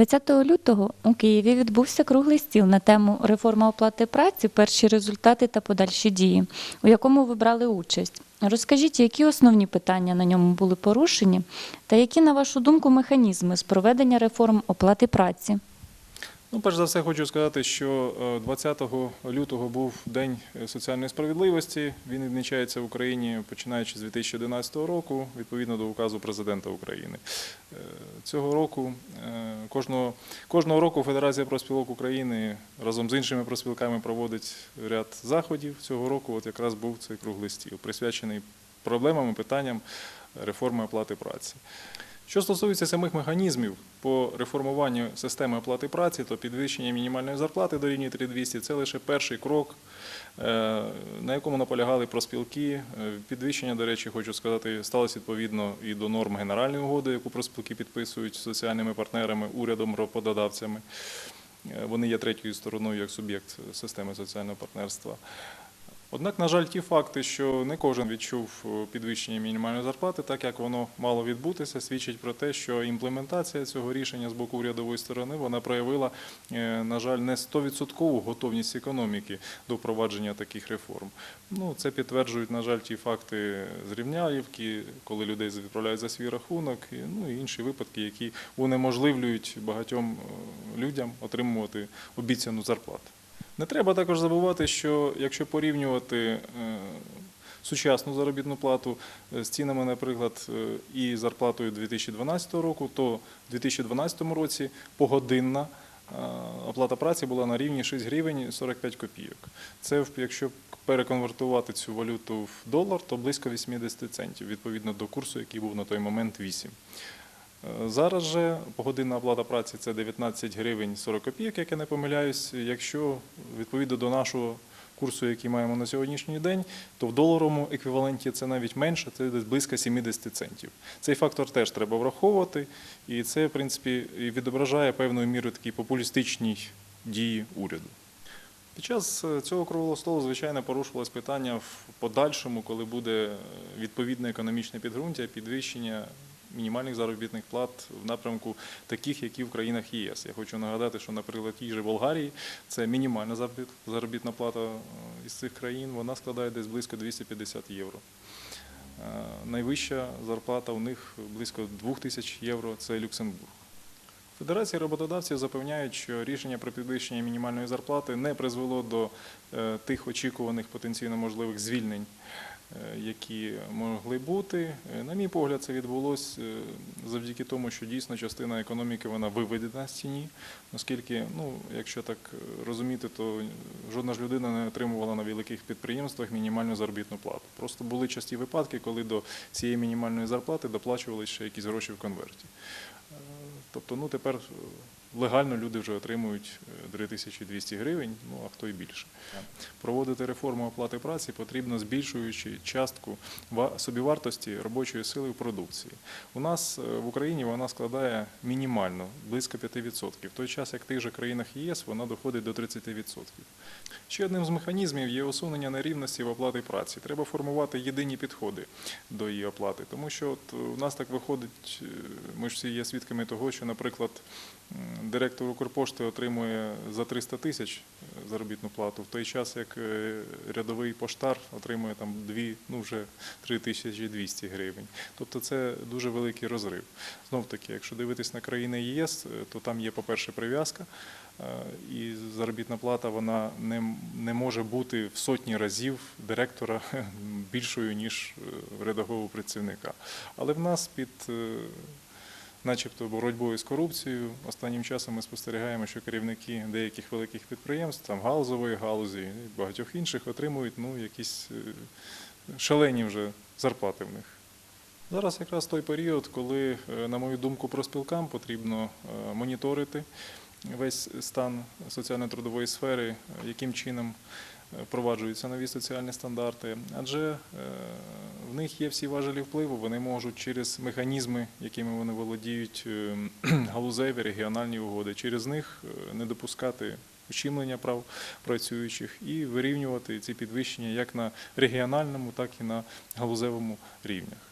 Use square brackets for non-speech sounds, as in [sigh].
20 лютого у Києві відбувся круглий стіл на тему реформа оплати праці, перші результати та подальші дії, у якому ви брали участь. Розкажіть, які основні питання на ньому були порушені, та які, на вашу думку, механізми з проведення реформ оплати праці? Ну, перш за все, хочу сказати, що е, 20 лютого був День е, соціальної справедливості. Він відмічається в Україні починаючи з 2011 року, відповідно до указу президента України. Е, Цього року е, кожного, кожного року Федерація профспілок України разом з іншими профспілками проводить ряд заходів. Цього року от якраз був цей круглий стіл, присвячений проблемам і питанням реформи оплати праці. Що стосується самих механізмів по реформуванню системи оплати праці, то підвищення мінімальної зарплати до рівня 3200 – це лише перший крок, е, на якому наполягали проспілки. Е, Підвищення, до речі, хочу сказати, сталося відповідно і до норм Генеральної угоди, яку проспілки підписують соціальними партнерами, урядом, роботодавцями. Е, Вони є третьою стороною як суб'єкт системи соціального партнерства. Однак, на жаль, ті факти, що не кожен відчув е, підвищення мінімальної зарплати, так як воно мало відбутися, свідчить про те, що імплементація цього рішення з боку урядової сторони вона проявила, е, на жаль, не 100% готовність економіки до впровадження таких реформ. Ну, це підтверджують, на жаль, ті факти з Рівняївки, коли людей відправляють за свій рахунок, і, ну і інші випадки, які унеможливлюють багатьом е, людям отримувати обіцяну зарплату. Не треба також забувати, що якщо порівнювати е, сучасну заробітну плату е, з цінами, наприклад, е, і зарплатою 2012 року, то в 2012 році погодинна оплата праці була на рівні 6 гривень 45 копійок. Це якщо переконвертувати цю валюту в долар, то близько 80 центів, відповідно до курсу, який був на той момент 8. Зараз же погодинна оплата праці це 19 гривень 40 копійок, як я не помиляюсь. Якщо відповідно до нашого курсу, який маємо на сьогоднішній день, то в доларовому еквіваленті це навіть менше, це десь близько 70 центів. Цей фактор теж треба враховувати, і це, в принципі, відображає певною мірою такі популістичні дії уряду. Під час е, цього круглого столу, звичайно, порушувалось питання в подальшому, коли буде відповідне економічне підґрунтя, підвищення мінімальних заробітних плат в напрямку таких, які в країнах ЄС. Я хочу нагадати, що, наприклад, тій же Болгарії це мінімальна заробіт- заробітна плата е, із цих країн, вона складає десь близько 250 євро. Е, Найвища зарплата у них близько 2000 євро це Люксембург. Федерація роботодавців запевняють, що рішення про підвищення мінімальної зарплати не призвело до е, тих очікуваних потенційно можливих звільнень, е, які могли бути. Е, На мій погляд, це відбулося завдяки тому, що дійсно частина економіки вона виведена з тіні, оскільки, ну, якщо так розуміти, то жодна ж людина не отримувала на великих підприємствах мінімальну заробітну плату. Просто були часті випадки, коли до цієї мінімальної зарплати доплачували ще якісь гроші в конверті. Тобто, ну тепер легально люди вже отримують е, 3200 гривень, ну а хто й більше. Проводити реформу оплати праці потрібно збільшуючи частку собівартості робочої сили в продукції. У нас е, в Україні вона складає мінімально близько 5%, в той час як в тих же країнах ЄС вона доходить до 30%. Ще одним з механізмів є усунення нерівності в оплаті праці. Треба формувати єдині підходи до її оплати, тому що от у нас так виходить, е, ми ж всі є свідками того, що, наприклад, директор Укрпошти отримує за 300 тисяч е, заробітну плату, в той час як е, рядовий поштар отримує там 2, ну вже 3200 гривень. Тобто це дуже великий розрив. Знов таки, якщо дивитись на країни ЄС, е, то там є, по-перше, прив'язка, і заробітна плата вона не, не може бути в сотні разів директора [laughs] більшою, ніж рядового працівника. Але в нас під начебто боротьбою з корупцією. Останнім часом ми спостерігаємо, що керівники деяких великих підприємств, там галузової галузі і багатьох інших, отримують ну, якісь е, шалені вже зарплати в них. Зараз якраз той період, коли, е, на мою думку, проспілкам потрібно е, моніторити весь стан соціально-трудової сфери, яким чином впроваджуються нові соціальні стандарти, адже е, в них є всі важелі впливу, вони можуть через механізми, якими вони володіють, е, [clears throat] галузеві регіональні угоди, через них е, не допускати ущемлення прав працюючих і вирівнювати ці підвищення як на регіональному, так і на галузевому рівнях.